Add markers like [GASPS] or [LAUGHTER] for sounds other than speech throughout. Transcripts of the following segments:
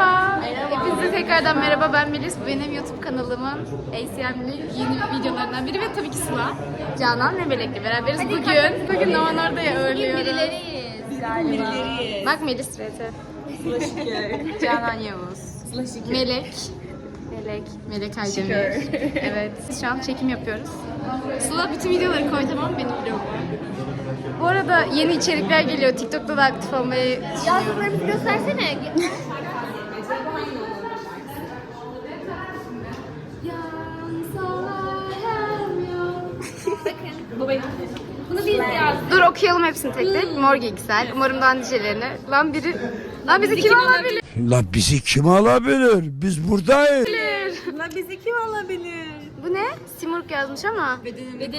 Merhaba. Hepinize tekrardan merhaba. Ben Melis. Bu benim YouTube kanalımın ACM'li yeni videolarından biri ve tabii ki Sıla. Canan ve Melek'le beraberiz bugün. Bugün Novan Orda'ya ağırlıyoruz. Birileriyiz galiba. Bak Melis RT. [LAUGHS] Canan Yavuz. Melek. Melek. Melek Aydemir. evet. Şu an çekim yapıyoruz. Sıla bütün videoları koy tamam mı benim vloguma? Bu arada yeni içerikler geliyor. TikTok'ta da aktif olmayı düşünüyorum. Yazdıklarımızı göstersene. [LAUGHS] Bu benim. Bunu biz yazdık. Dur okuyalım hepsini tek tek. Mor Gigsel. Umarım daha nicelerini. Lan biri... Lan bizi kim alabilir? La bizi kim alabilir? Biz buradayız. La bizi kim alabilir? Bu ne? Simurg yazmış ama.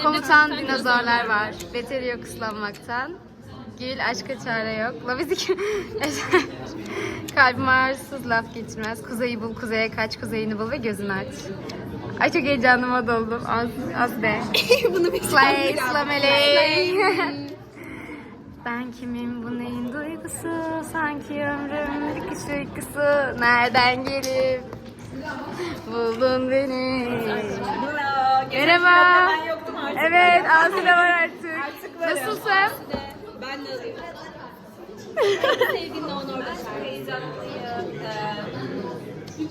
Komutan dinozorlar var. Beteri yok ıslanmaktan. Gül aşka çare yok. La bizi kim... [LAUGHS] Kalbim ağrısız laf geçmez. Kuzeyi bul, kuzeye kaç, kuzeyini bul ve gözünü aç. Ay çok heyecanlıma doldum. Az, az be. [LAUGHS] Bunu biz Slay, slameley. [LAUGHS] Ben kimim bu neyin duygusu Sanki ömrüm bir uykusu Nereden gelip Buldun beni Merhaba. Evet Asile var artık Artık. Nasılsın? Ben de alayım. Sevgili Doğan orada heyecanlıyım.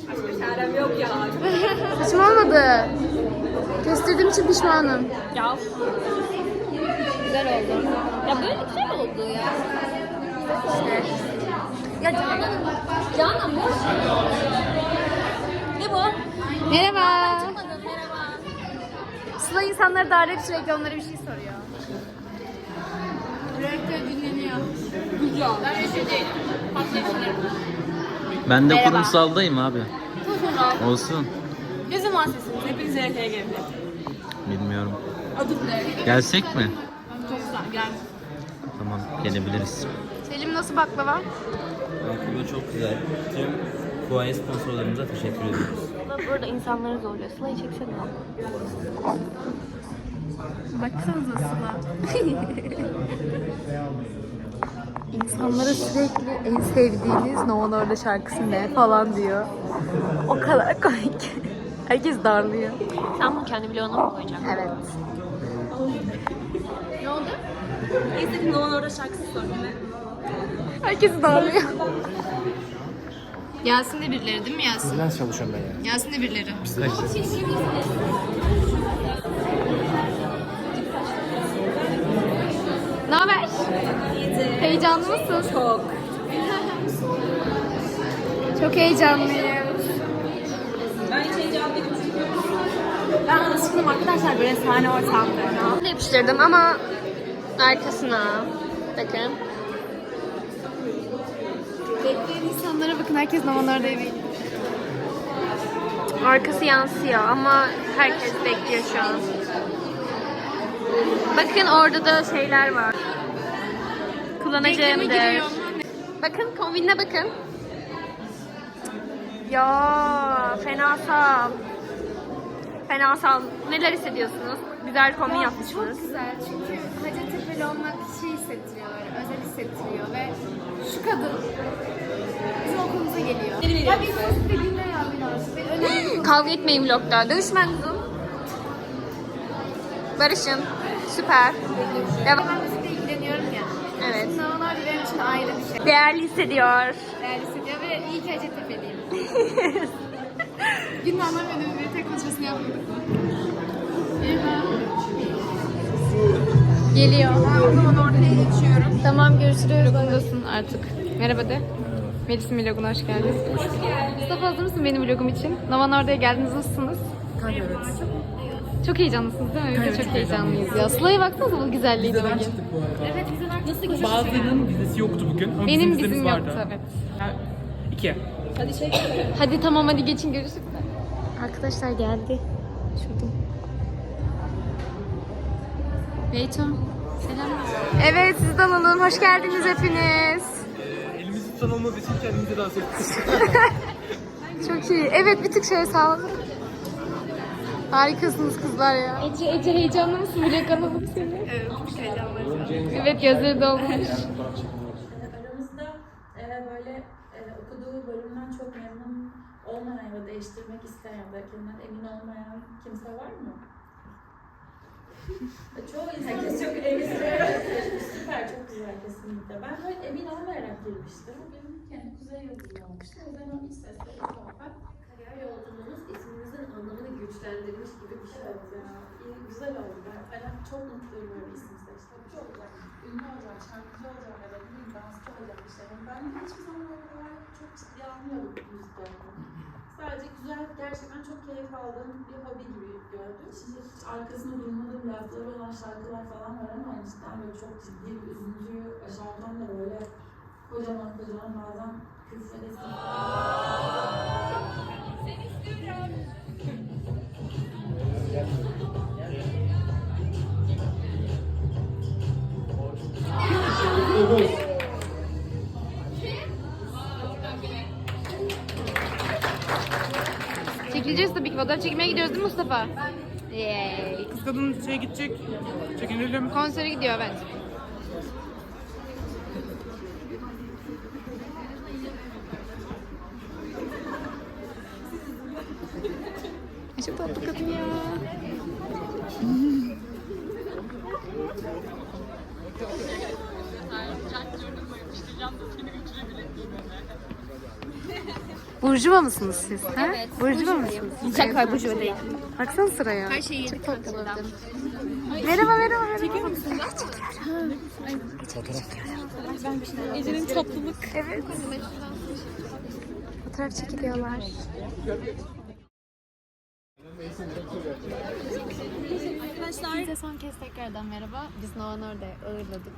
Başka çarem yok ya. Saçım olmadı Kestirdiğim için pişmanım Ya. Güzel oldu. Ya böyle güzel oldu ya. Ya Canan, Canan boş. Ne bu? Merhaba. Sıla insanları darlayıp sürekli onlara bir şey soruyor Rektör dinleniyor Ben reşit değilim. Patlayışlarım. Ben de Merhaba. kurumsaldayım abi. [LAUGHS] Olsun. Ne zaman sesiniz? Hepiniz erkeğe gelin. Bilmiyorum. Adım ne? Gelsek mi? Çok güzel, gel. Tamam gelebiliriz. Selim nasıl baklava? Baklava çok güzel. Tüm fuaye sponsorlarımıza teşekkür ediyoruz. Burada insanları zorluyor. Sıla'yı çeksene Baksanıza Sıla. [LAUGHS] İnsanlara sürekli en sevdiğiniz No One Orada şarkısı ne falan diyor. O kadar komik. Herkes darlıyor. Sen bunu kendi bloğuna mı koyacaksın? Evet. Ne oldu? İstediğin Doğan orada şarkısı ben. Herkes darlıyor. Yasin de birileri değil mi Yasin? Ders çalışıyorum ben ya. Yasin de birileri. Ne haber? Heyecanlı mısın? Çok. Çok heyecanlıyım. Ben hiç heyecanlıyım. Ben alışkınım arkadaşlar böyle sahne ortamlarına. Yapıştırdım ama arkasına. Bakın. Bekleyen insanlara bakın. Herkes namanlarda evi. Arkası yansıyor ama herkes bekliyor şu an. Bakın orada da şeyler var. Kullanacağımdır. Bakın kombinine bakın. Ya fenasal. Fenasal. Neler hissediyorsunuz? Güzel kombin yapmışsınız. Çok güzel çünkü Hacettepe'li olmak şey hissettiriyor özel hissettiriyor ve şu kadın bizim okulumuza geliyor. Ya biz nasıl dediğinde ya biraz. Kavga etmeyin vlogda. Dövüşmen kızım. Barışın. Süper. Devam. Ben müzikle ilgileniyorum ya. Evet. Sınavlar benim için ayrı bir şey. Değerli hissediyor. Değerli hissediyor ve iyi ki Hacettepe'liyim. [LAUGHS] Gün anlamıyorum bir tek konuşmasını yapmadık. Geliyor. O zaman ortaya geçiyorum. Tamam görüşürüz. Vlogundasın artık. Merhaba de. Melis'in vloguna hoş geldin. Mustafa hazır mısın benim vlogum için? Navan oraya geldiniz nasılsınız? Çok heyecanlısınız değil mi? Biz de çok heyecanlıyız ya. Sıla'ya baksanıza bu güzelliği bugün. Evet vizeler nasıl geçiyor? Bazılarının vizesi yoktu bugün ama Benim bizim vizemiz bizim vardı. yoktu evet. Ha, iki. Hadi tamam hadi geçin görüşürüz. Arkadaşlar geldi. Şurada. Beytum. Selam. Evet siz de alalım. Hoş geldiniz hepiniz. Elimizi tutan olmadığı için kendimize dans ettik. [LAUGHS] Çok iyi. Evet bir tık şöyle sağladık. Harikasınız kızlar ya. Ece, Ece heyecanlı mısın? Bile kanalım seni. Evet, bir heyecanlı. Evet gözleri dolmuş. aramızda e, böyle e, okuduğu bölümden çok çok memnun olmayan ya da değiştirmek isteyen ya da kendinden emin olmayan kimse var mı? [LAUGHS] Çoğu insan herkes çok [LAUGHS] emin. Süper, çok güzel kesinlikle. Ben böyle emin olmayarak girmiştim. Bugün yani Kuzey Yıldızı olmuştu. O yüzden o iç sesleri sohbet. Kariyer anlamını güçlendirmiş gibi bir şey oldu. Ya, iyi, güzel oldu. Ben, ben çok mutluyum böyle bir isim seçtim. Çok güzel. Ünlü olacak, şarkıcı olacak ya da bir dansçı olacak işte. Ben hiçbir zaman öyle olarak çok ciddiye almıyordum müziklerimi. Sadece güzel, gerçekten çok keyif aldığım bir hobi gibi gördüm. Şimdi hiç arkasında durmadığım lafları olan şarkılar falan var ama cidden böyle çok ciddi bir üzüntüyü aşarken de böyle kocaman kocaman bazen küfredesim. Çekileceğiz tabii ki. Fotoğraf çekmeye gidiyoruz değil mi Mustafa? Yay. Kız kadın şeye gidecek. Çekinelim. Konsere gidiyor evet. Çok tatlı kadın ya. Burjuva mısınız siz? Ha? Evet. Burjuva mısınız? Çok var burcu değil. Baksana sıraya. Her şeyi yedik Merhaba merhaba merhaba. Çekiyor musun? Ece'nin tatlılık. Evet. Fotoğraf çekiliyorlar. Arkadaşlar. Size son kez tekrardan merhaba. Biz Novan orada ağırladık.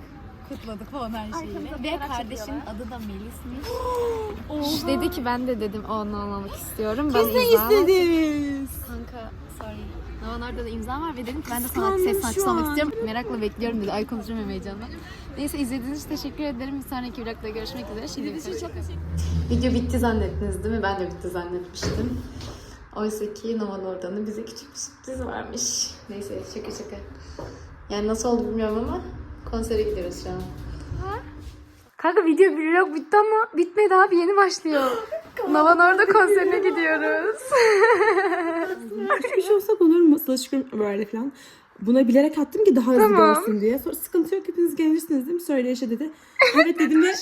Kutladık falan her şeyi. Ve kardeşin adı da Melis'miş. [GASPS] Şş, dedi ki ben de dedim onu olmamak istiyorum. Ben Biz de istediniz. Kanka sorry. Orada da imza var ve dedim ki ben de sanat ses sanatçısı olmak istiyorum. Merakla bekliyorum dedi. Ay konuşamıyorum heyecanla. Neyse izlediğiniz için teşekkür ederim. Bir sonraki vlogda görüşmek üzere. Şimdi çok Video bitti zannettiniz değil mi? Ben de bitti zannetmiştim. Oysa ki Novan Orda'nın bize küçük bir sürpriz varmış. Neyse şaka şaka. Yani nasıl oldu bilmiyorum ama konsere gidiyoruz şu an. Kanka video vlog bitti ama bitmedi abi yeni başlıyor. [LAUGHS] Novan Orda konserine gidiyoruz. [LAUGHS] Küçük bir şey olsak olur mu? Saçlarım böyle falan. Buna bilerek attım ki daha hızlı Tamam. görsün diye. Sonra sıkıntı yok hepiniz gelirsiniz değil mi? Söyleyişe dedi. Evet dedim ve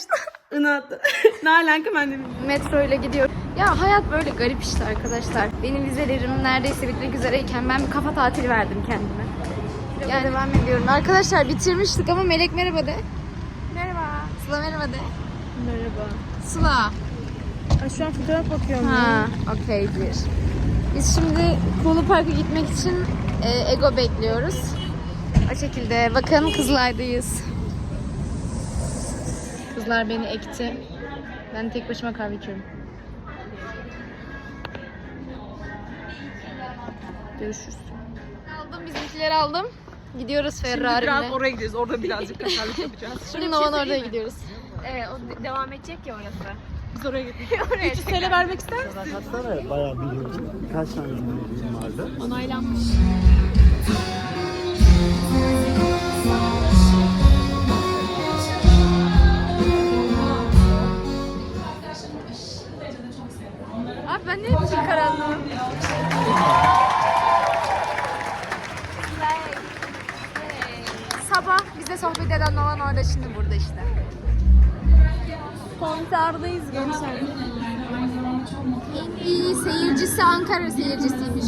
[LAUGHS] ına attı. ne alaka ben de bilmiyorum. Metro ile gidiyorum. Ya hayat böyle garip işte arkadaşlar. Benim vizelerim neredeyse bitmek üzereyken ben bir kafa tatili verdim kendime. Yani devam ediyorum. Arkadaşlar bitirmiştik ama Melek merhaba de. Merhaba. Sıla merhaba de. Merhaba. Sıla. şu an fotoğraf bakıyorum. Ha, okeydir. Biz şimdi Kulu Park'a gitmek için e, Ego bekliyoruz. O şekilde. Bakın kızlardayız. Kızlar beni ekti. Ben tek başıma kahve içiyorum. Görüşürüz. Aldım bizimkileri aldım. Gidiyoruz Ferrari'yle. Biraz oraya gidiyoruz. Orada birazcık kaşarlık yapacağız. Şimdi Novan oraya gidiyoruz. Evet o devam edecek ya orası. Biz oraya gidiyoruz. 300 TL vermek ister misin? Kaçta bayağı biliyorum. Birkaç tane bildiğim vardı. Onaylanmış. Abi ben ne yapayım karanlığı? Sabah bize sohbet eden Novan orada şimdi burada işte. Konserdayız gençler. En iyi seyircisi Ankara seyircisiymiş.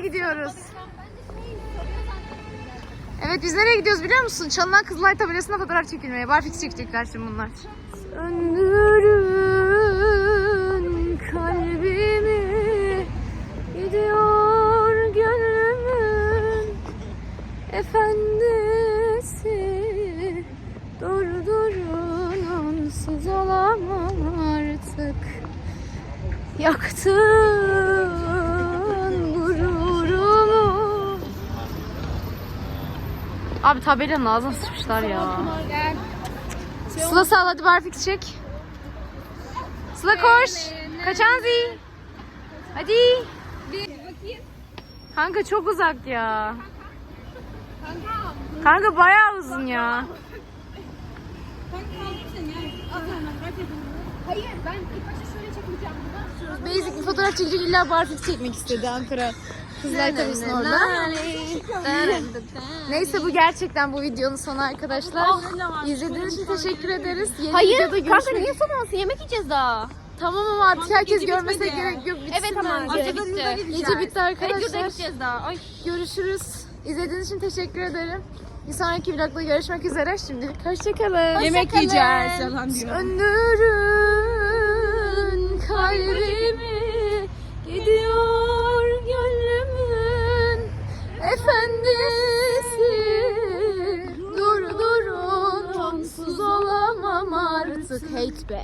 Nereye gidiyoruz? Evet biz nereye gidiyoruz biliyor musun? Çalınan Kızılay tabelasına fotoğraf çekilmeye. Barfix çekecekler şimdi bunlar. Söndürün kalbimi Gidiyor gönlümün efendisi Durdurun onsuz olamam artık Yaktın Abi tabelanın ağzına sıçmışlar ya. Sıla sağ ol, hadi barfix çek. Sıla koş. Kaçan zi. Hadi. Kanka çok uzak ya. Kanka bayağı uzun ya. Hayır ben ilk başta şöyle çekeceğim. Basic bir fotoğraf çekecek illa barfix çekmek istedi Ankara. Kızlar Kalesi'nin orada. Neyse bu gerçekten bu videonun sonu arkadaşlar. İzlediğiniz için teşekkür ederiz. Yeni Hayır kanka görüşmek niye son olsun? Yemek yiyeceğiz daha. Tamam ama artık herkes görmese gerek yok. Bitsin Evet ama bence. gece bitti. Gece bitti arkadaşlar. Videoda gideceğiz daha. Ay. Görüşürüz. İzlediğiniz için teşekkür ederim. Bir sonraki vlogda görüşmek üzere. Şimdilik hoşçakalın. Yemek yiyeceğiz falan diyor. Söndürün kalbimi Gidiyor efendisi. Dur durun onsuz olamam artık. Hate be